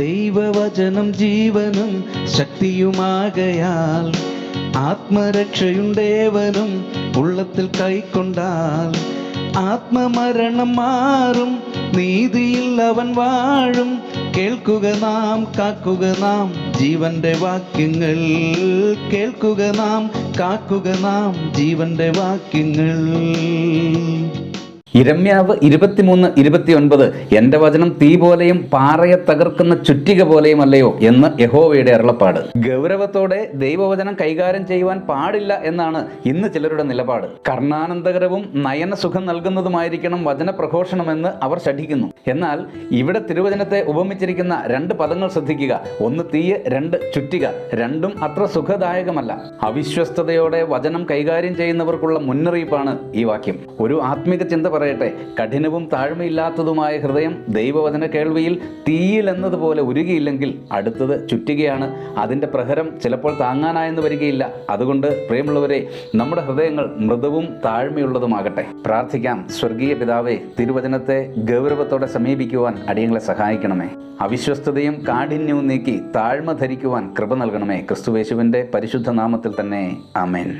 ദൈവവചനം ജീവനും ശക്തിയുമാകയാൽ ആത്മരക്ഷയുണ്ടേവനും ഉള്ളത്തിൽ കൈക്കൊണ്ടാൽ ആത്മമരണം മാറും നീതിയിൽ അവൻ വാഴും. കേൾക്കുക നാം കാക്കുക നാം ജീവന്റെ വാക്യങ്ങൾ. കേൾക്കുക നാം കാക്കുക നാം ജീവന്റെ വാക്യങ്ങൾ. ഇരമ്യാവ് ഇരുപത്തിമൂന്ന് ഇരുപത്തിയൊൻപത് എന്റെ വചനം തീ പോലെയും പാറയെ തകർക്കുന്ന ചുറ്റിക പോലെയും അല്ലയോ എന്ന് യഹോവയുടെ അരുളപ്പാട്. ഗൗരവത്തോടെ ദൈവവചനം കൈകാര്യം ചെയ്യുവാൻ പാടില്ല എന്നാണ് ഇന്ന് ചിലരുടെ നിലപാട്. കർണാനന്ദകരവും നയനസുഖം നൽകുന്നതുമായിരിക്കണം വചന പ്രഘോഷണമെന്ന് അവർ ശഠിക്കുന്നു. എന്നാൽ ഇവിടെ തിരുവചനത്തെ ഉപമിച്ചിരിക്കുന്ന രണ്ട് പദങ്ങൾ ശ്രദ്ധിക്കുക. ഒന്ന് തീയ് രണ്ട് ചുറ്റിക. രണ്ടും അത്ര സുഖദായകമല്ല. അവിശ്വസ്തയോടെ വചനം കൈകാര്യം ചെയ്യുന്നവർക്കുള്ള മുന്നറിയിപ്പാണ് ഈ വാക്യം. ഒരു ആത്മീക ചിന്ത പറയട്ടെ. കഠിനവും താഴ്മയില്ലാത്തതുമായ ഹൃദയം ദൈവവചന കേൾവിയിൽ തീയിൽ എന്നതുപോലെ ഉരുകിയില്ലെങ്കിൽ അടുത്തത് ചുറ്റുകയാണ്. അതിന്റെ പ്രഹരം ചിലപ്പോൾ താങ്ങാനായെന്ന് വരികയില്ല. അതുകൊണ്ട് പ്രിയമുള്ളവരെ നമ്മുടെ ഹൃദയങ്ങൾ മൃദുവും താഴ്മയുള്ളതുമാകട്ടെ. പ്രാർത്ഥിക്കാം. സ്വർഗീയ പിതാവേ തിരുവചനത്തെ ഗൗരവത്തോടെ സമീപിക്കുവാൻ അടിയങ്ങളെ സഹായിക്കണമേ. അവിശ്വസ്തതയും കാഠിന്യവും നീക്കി താഴ്മ ധരിക്കുവാൻ കൃപ നൽകണമേ. ക്രിസ്തുവേശുവിന്റെ പരിശുദ്ധ നാമത്തിൽ തന്നെ. ആമേൻ.